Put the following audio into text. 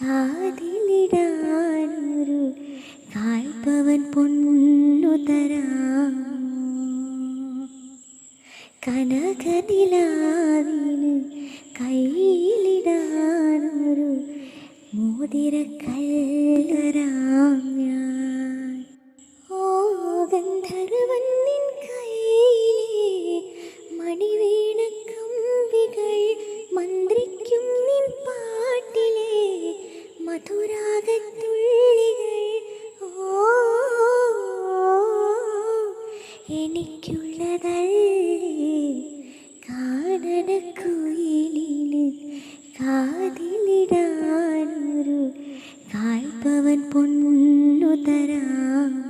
കാതിലിടാനൊരു കാൽപ്പവൻ പൊന്നു തരാം കനകനിലാവിന് കയ്യിലിടാനൊരു മോതിരക്കല്ലരാം. എനിക്കുള്ളതല്ലേ കാണനക്കുയിലിന് കാതിലിടാനൊരു കായ്പവൻ പൊന്നു തരാം.